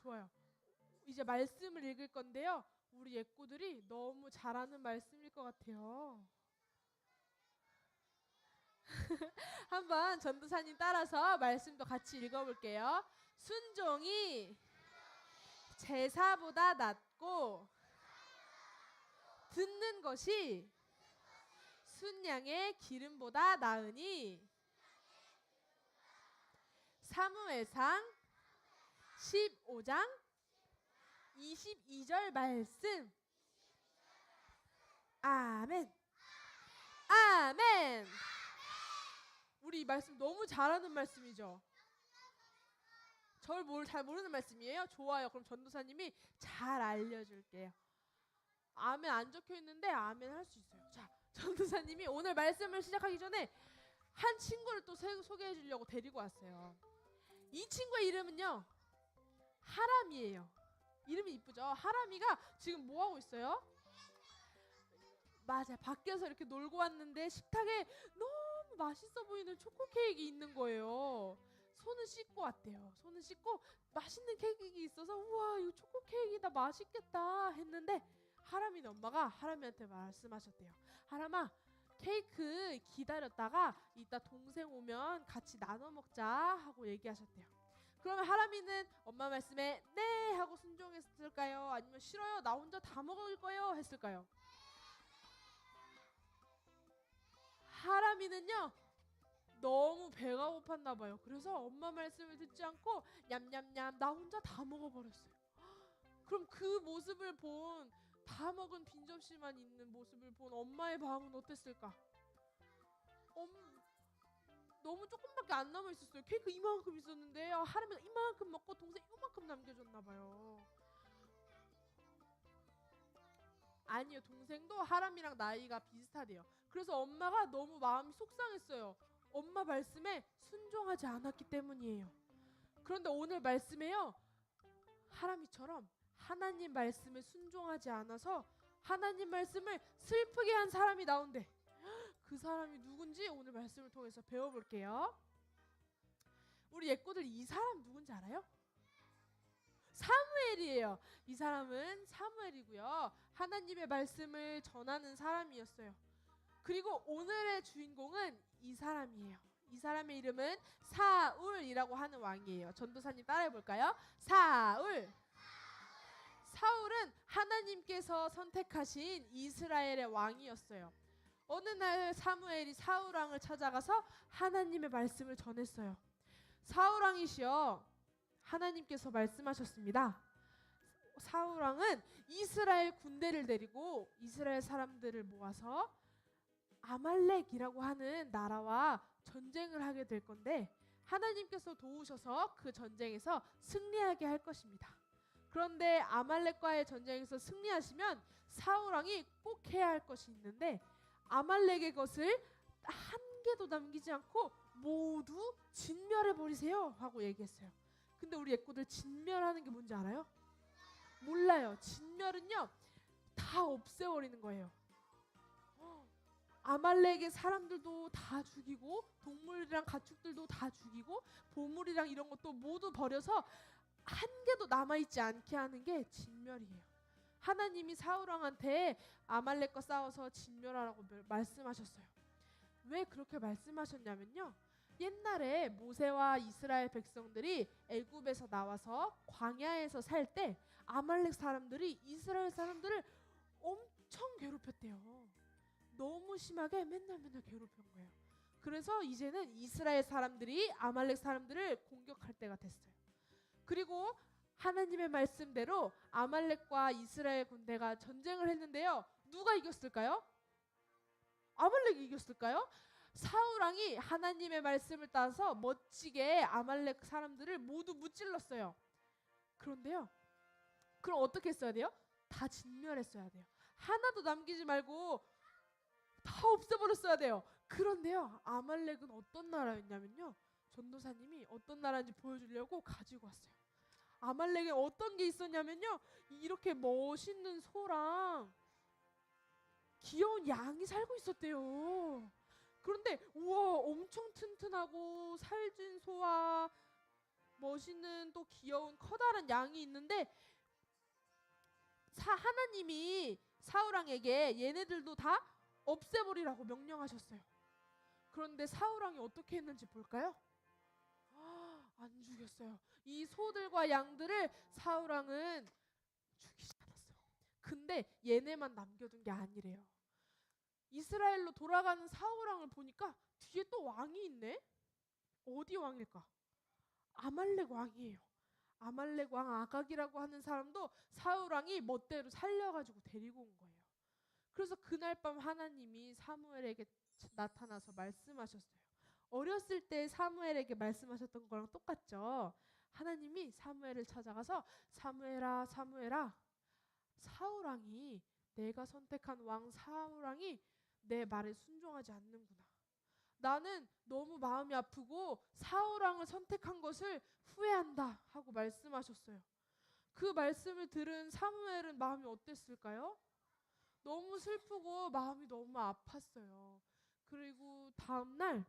좋아요. 이제 말씀을 읽을 건데요. 우리 예꼬들이 너무 잘하는 말씀일 것 같아요. 한번 전도사님 따라서 말씀도 같이 읽어볼게요. 순종이 제사보다 낫고 듣는 것이 순양의 기름보다 나으니 사무엘상 15장 22절 말씀. 아멘. 아멘. 우리 이 말씀 너무 잘하는 말씀이죠? 절뭘잘 모르는 말씀이에요? 좋아요. 그럼 전도사님이 잘 알려줄게요. 아멘 안 적혀 있는데 아멘 할 수 있어요. 자 전도사님이 오늘 말씀을 시작하기 전에 한 친구를 또 세- 소개해 주려고 데리고 왔어요. 이 친구의 이름은요 하람이에요. 이름이 이쁘죠? 하람이가 지금 뭐 하고 있어요? 맞아. 밖에서 이렇게 놀고 왔는데 식탁에 너무 맛있어 보이는 초코 케이크 있는 거예요. 손은 씻고 왔대요. 손은 씻고 맛있는 케이크 있어서 우와 이거 초코 케이크다 맛있겠다 했는데 하람이는 엄마가 하람이한테 말씀하셨대요. 하람아 케이크 기다렸다가 이따 동생 오면 같이 나눠 먹자 하고 얘기하셨대요. 그러면 하람이는 엄마 말씀에 네 하고 순종했을까요? 아니면 싫어요 나 혼자 다 먹을 거예요 했을까요? 하람이는요 너무 배가 고팠나 봐요. 그래서 엄마 말씀을 듣지 않고 냠냠냠 나 혼자 다 먹어버렸어요. 그럼 그 모습을 본 다 먹은 빈 접시만 있는 모습을 본 엄마의 마음은 어땠을까? 엄 너무 조금밖에 안 남아 있었어요. 케이크 이만큼 있었는데 아, 하람이가 이만큼 먹고 동생 이만큼 남겨줬나 봐요. 아니요, 동생도 하람이랑 나이가 비슷하대요. 그래서 엄마가 너무 마음이 속상했어요. 엄마 말씀에 순종하지 않았기 때문이에요. 그런데 오늘 말씀에요. 하람이처럼 하나님 말씀에 순종하지 않아서 하나님 말씀을 슬프게 한 사람이 나온대. 그 사람이 누군지 오늘 말씀을 통해서 배워볼게요. 우리 예꼬들 이 사람 누군지 알아요? 사무엘이에요. 이 사람은 사무엘이고요. 하나님의 말씀을 전하는 사람이었어요. 그리고 오늘의 주인공은 이 사람이에요. 이 사람의 이름은 사울이라고 하는 왕이에요. 전도사님 따라해 볼까요? 사울. 사울은 하나님께서 선택하신 이스라엘의 왕이었어요. 어느 날 사무엘이 사울 왕을 찾아가서 하나님의 말씀을 전했어요. 사울 왕이시여 하나님께서 말씀하셨습니다. 사울 왕은 이스라엘 군대를 데리고 이스라엘 사람들을 모아서 아말렉이라고 하는 나라와 전쟁을 하게 될 건데 하나님께서 도우셔서 그 전쟁에서 승리하게 할 것입니다. 그런데 아말렉과의 전쟁에서 승리하시면 사울 왕이 꼭 해야 할 것이 있는데 아말렉의 것을 한 개도 남기지 않고 모두 진멸해 버리세요 하고 얘기했어요. 근데 우리 애꾸들 진멸하는 게 뭔지 알아요? 몰라요. 진멸은요 다 없애버리는 거예요. 아말렉의 사람들도 다 죽이고 동물이랑 가축들도 다 죽이고 보물이랑 이런 것도 모두 버려서 한 개도 남아 있지 않게 하는 게 진멸이에요. 하나님이 사울 왕한테 아말렉과 싸워서 진멸하라고 멸- 말씀하셨어요. 왜 그렇게 말씀하셨냐면요. 옛날에 모세와 이스라엘 백성들이 애굽에서 나와서 광야에서 살 때 아말렉 사람들이 이스라엘 사람들을 엄청 괴롭혔대요. 너무 심하게 맨날 맨날 괴롭힌 거예요. 그래서 이제는 이스라엘 사람들이 아말렉 사람들을 공격할 때가 됐어요. 그리고 하나님의 말씀대로 아말렉과 이스라엘 군대가 전쟁을 했는데요. 누가 이겼을까요? 아말렉이 이겼을까요? 사울 왕이 하나님의 말씀을 따서 멋지게 아말렉 사람들을 모두 무찔렀어요. 그런데요. 그럼 어떻게 했어야 돼요? 다 진멸했어야 돼요. 하나도 남기지 말고 다 없애버렸어야 돼요. 그런데요. 아말렉은 어떤 나라였냐면요. 전도사님이 어떤 나라인지 보여주려고 가지고 왔어요. 아말렉에 어떤 게 있었냐면요. 이렇게 멋있는 소랑 귀여운 양이 살고 있었대요. 그런데 우와 엄청 튼튼하고 살진 소와 멋있는 또 귀여운 커다란 양이 있는데 사 하나님이 사울왕에게 얘네들도 다 없애버리라고 명령하셨어요. 그런데 사울왕이 어떻게 했는지 볼까요? 아, 안 죽였어요. 이 소들과 양들을 사울 왕은 죽이지 않았어요. 근데 얘네만 남겨둔 게 아니래요. 이스라엘로 돌아가는 사울 왕을 보니까 뒤에 또 왕이 있네. 어디 왕일까? 아말렉 왕이에요. 아말렉 왕 아각이라고 하는 사람도 사울 왕이 멋대로 살려가지고 데리고 온 거예요. 그래서 그날 밤 하나님이 사무엘에게 나타나서 말씀하셨어요. 어렸을 때 사무엘에게 말씀하셨던 거랑 똑같죠. 하나님이 사무엘을 찾아가서 사무엘아 사무엘아 사울 왕이 내가 선택한 왕 사울 왕이 내 말에 순종하지 않는구나. 나는 너무 마음이 아프고 사울왕을 선택한 것을 후회한다 하고 말씀하셨어요. 그 말씀을 들은 사무엘은 마음이 어땠을까요? 너무 슬프고 마음이 너무 아팠어요. 그리고 다음 날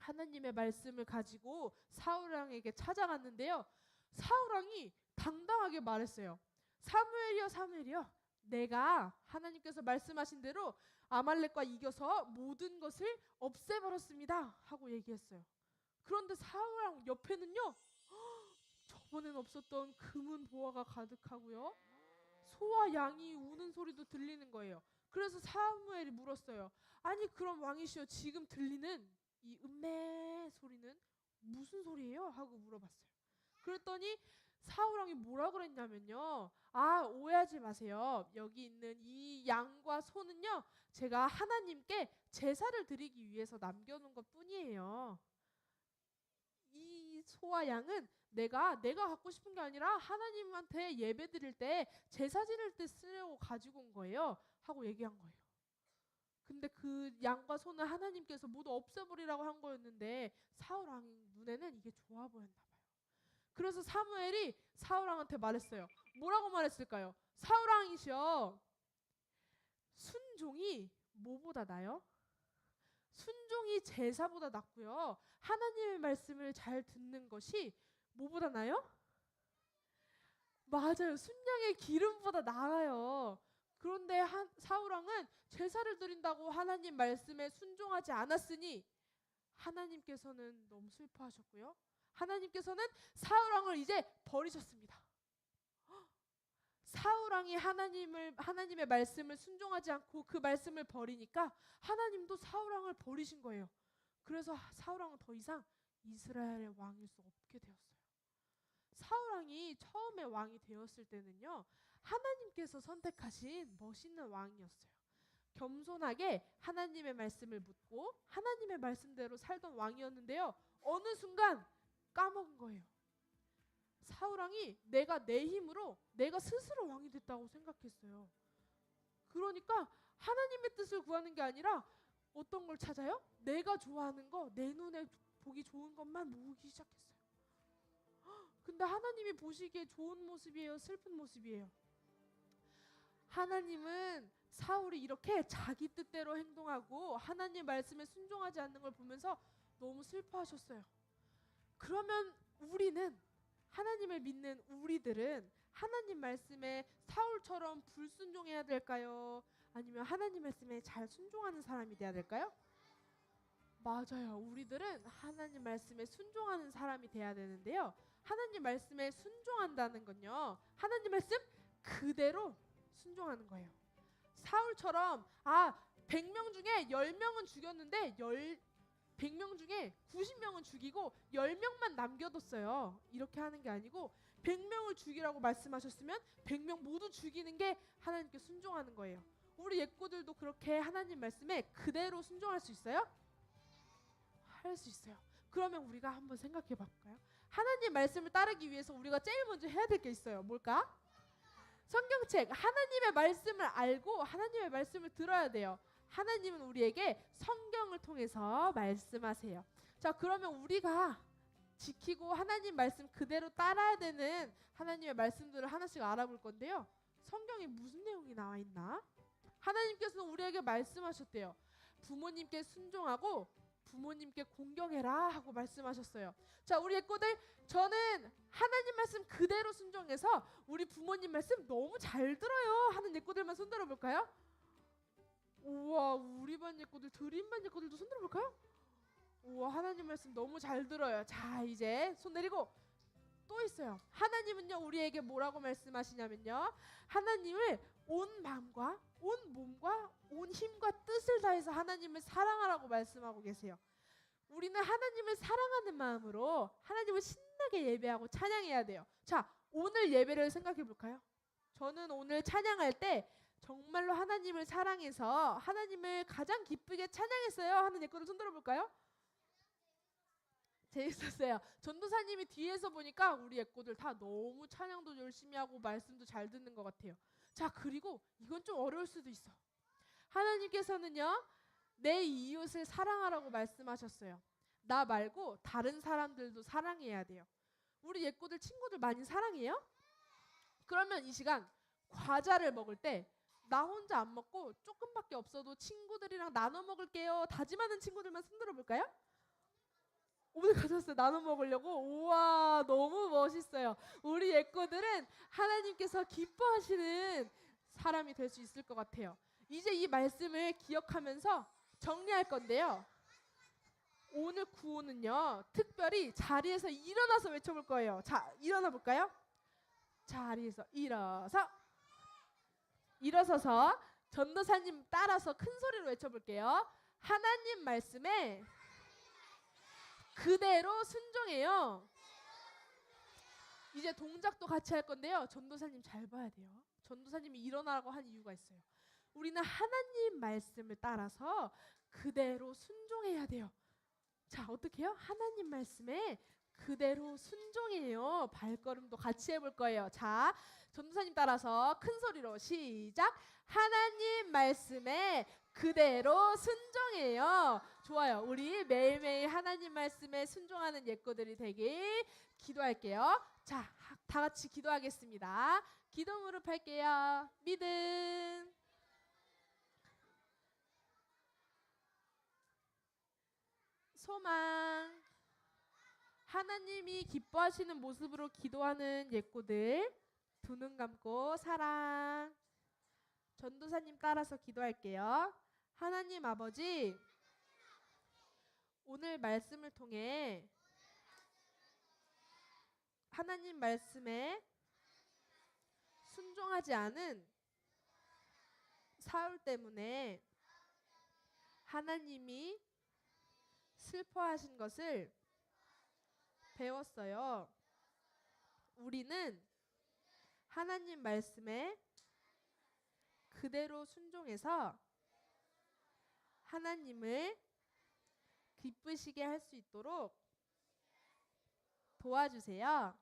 하나님의 말씀을 가지고 사울왕에게 찾아갔는데요. 사울왕이 당당하게 말했어요. 사무엘이여 사무엘이여 내가 하나님께서 말씀하신 대로 아말렉과 이겨서 모든 것을 없애버렸습니다. 하고 얘기했어요. 그런데 사울왕 옆에는요, 저번엔 없었던 금은 보화가 가득하고요, 소와 양이 우는 소리도 들리는 거예요. 그래서 사무엘이 물었어요. 아니 그럼 왕이시여 지금 들리는 이 음매 소리는 무슨 소리예요? 하고 물어봤어요. 그랬더니 사울 왕이 뭐라 그랬냐면요. 아, 오해하지 마세요. 여기 있는 이 양과 소는요. 제가 하나님께 제사를 드리기 위해서 남겨 놓은 것 뿐이에요. 이 소와 양은 내가 내가 갖고 싶은 게 아니라 하나님한테 예배 드릴 때 제사 지낼 때 쓰려고 가지고 온 거예요. 하고 얘기한 거예요. 근데 그 양과 소는 하나님께서 모두 없애버리라고 한 거였는데 사울 왕 눈에는 이게 좋아 보였나 봐요. 그래서 사무엘이 사울 왕한테 말했어요. 뭐라고 말했을까요? 사울 왕이시여. 순종이 뭐보다 나요? 순종이 제사보다 낫고요. 하나님의 말씀을 잘 듣는 것이 뭐보다 나요? 맞아요. 순양의 기름보다 나아요. 그런데 한, 사울왕은 제사를 드린다고 하나님 말씀에 순종하지 않았으니 하나님께서는 너무 슬퍼하셨고요. 하나님께서는 사울왕을 이제 버리셨습니다. 사울왕이 하나님을 하나님의 말씀을 순종하지 않고 그 말씀을 버리니까 하나님도 사울왕을 버리신 거예요. 그래서 사울왕은 더 이상 이스라엘의 왕일 수 없게 되었어요. 사울왕이 처음에 왕이 되었을 때는요. 하나님께서 선택하신 멋있는 왕이었어요. 겸손하게 하나님의 말씀을 묻고 하나님의 말씀대로 살던 왕이었는데요. 어느 순간 까먹은 거예요. 사울왕이 내가 내 힘으로 내가 스스로 왕이 됐다고 생각했어요. 그러니까 하나님의 뜻을 구하는 게 아니라 어떤 걸 찾아요? 내가 좋아하는 거, 내 눈에 보기 좋은 것만 모으기 시작했어요. 근데 하나님이 보시기에 좋은 모습이에요, 슬픈 모습이에요. 하나님은 사울이 이렇게 자기 뜻대로 행동하고 하나님 말씀에 순종하지 않는 걸 보면서 너무 슬퍼하셨어요. 그러면 우리는 하나님을 믿는 우리들은 하나님 말씀에 사울처럼 불순종해야 될까요? 아니면 하나님 말씀에 잘 순종하는 사람이 돼야 될까요? 맞아요. 우리들은 하나님 말씀에 순종하는 사람이 돼야 되는데요. 하나님 말씀에 순종한다는 건요. 하나님 말씀 그대로 순종하는 거예요. 사울처럼 아 100명 중에 10명은 죽였는데 10 100명 중에 90명은 죽이고 10명만 남겨뒀어요. 이렇게 하는 게 아니고 100명을 죽이라고 말씀하셨으면 100명 모두 죽이는 게 하나님께 순종하는 거예요. 우리 예꼬들도 그렇게 하나님 말씀에 그대로 순종할 수 있어요? 할 수 있어요. 그러면 우리가 한번 생각해 볼까요? 하나님 말씀을 따르기 위해서 우리가 제일 먼저 해야 될 게 있어요. 뭘까? 성경책 하나님의 말씀을 알고 하나님의 말씀을 들어야 돼요. 하나님은 우리에게 성경을 통해서 말씀하세요. 자, 그러면 우리가 지키고 하나님 말씀 그대로 따라야 되는 하나님의 말씀들을 하나씩 알아볼 건데요. 성경에 무슨 내용이 나와 있나? 하나님께서는 우리에게 말씀하셨대요. 부모님께 순종하고 부모님께 공경해라 하고 말씀하셨어요. 자, 우리 예꼬들 저는 하나님 말씀 그대로 순종해서 우리 부모님 말씀 너무 잘 들어요 하는 예꼬들만 손들어 볼까요? 우와, 우리 반 예꼬들 드림 반 예꼬들도 손들어 볼까요? 우와, 하나님 말씀 너무 잘 들어요. 자, 이제 손 내리고 또 있어요. 하나님은요 우리에게 뭐라고 말씀하시냐면요. 하나님을 온 마음과 온 몸과 온 힘과 뜻을 다해서 하나님을 사랑하라고 말씀하고 계세요. 우리는 하나님을 사랑하는 마음으로 하나님을 신나게 예배하고 찬양해야 돼요. 자, 오늘 예배를 생각해 볼까요? 저는 오늘 찬양할 때 정말로 하나님을 사랑해서 하나님을 가장 기쁘게 찬양했어요 하는 예거를 손들어 볼까요? 재밌었어요. 전도사님이 뒤에서 보니까 우리 예꼬들 다 너무 찬양도 열심히 하고 말씀도 잘 듣는 것 같아요. 자, 그리고 이건 좀 어려울 수도 있어. 하나님께서는요, 내 이웃을 사랑하라고 말씀하셨어요. 나 말고 다른 사람들도 사랑해야 돼요. 우리 예꼬들 친구들 많이 사랑해요? 그러면 이 시간 과자를 먹을 때 나 혼자 안 먹고 조금밖에 없어도 친구들이랑 나눠 먹을게요. 다짐하는 친구들만 손들어 볼까요? 오늘 가졌어요. 나눠 먹으려고. 우와, 너무 멋있어요. 우리 예꼬들은 하나님께서 기뻐하시는 사람이 될 수 있을 것 같아요. 이제 이 말씀을 기억하면서 정리할 건데요. 오늘 구호는요, 특별히 자리에서 일어나서 외쳐볼 거예요. 자, 일어나 볼까요? 자리에서 일어서. 일어서서 전도사님 따라서 큰 소리로 외쳐볼게요. 하나님 말씀에 그대로 순종해요. 이제 동작도 같이 할 건데요. 전도사님 잘 봐야 돼요. 전도사님이 일어나라고 한 이유가 있어요. 우리는 하나님 말씀을 따라서 그대로 순종해야 돼요. 자, 어떻게 해요? 하나님 말씀에 그대로 순종해요. 발걸음도 같이 해볼 거예요. 자, 전도사님 따라서 큰 소리로 시작. 하나님 말씀에 그대로 순종해요. 좋아요. 우리 매일매일 하나님 말씀에 순종하는 예꼬들이 되길 기도할게요. 자, 하- 다 같이 기도하겠습니다. 기도 무릎 할게요. 믿음. 소망. 하나님이 기뻐하시는 모습으로 기도하는 예꼬들 두 눈 감고 사랑. 전도사님 따라서 기도할게요. 하나님 아버지, 오늘 말씀을 통해 하나님 말씀에 순종하지 않은 사울 때문에 하나님이 슬퍼하신 것을 배웠어요. 우리는 하나님 말씀에 그대로 순종해서 하나님을 기쁘시게 할 수 있도록 도와주세요.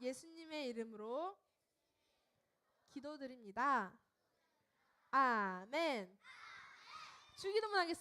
예수님의 이름으로 기도드립니다. 아멘. 주기도문 하겠습니다.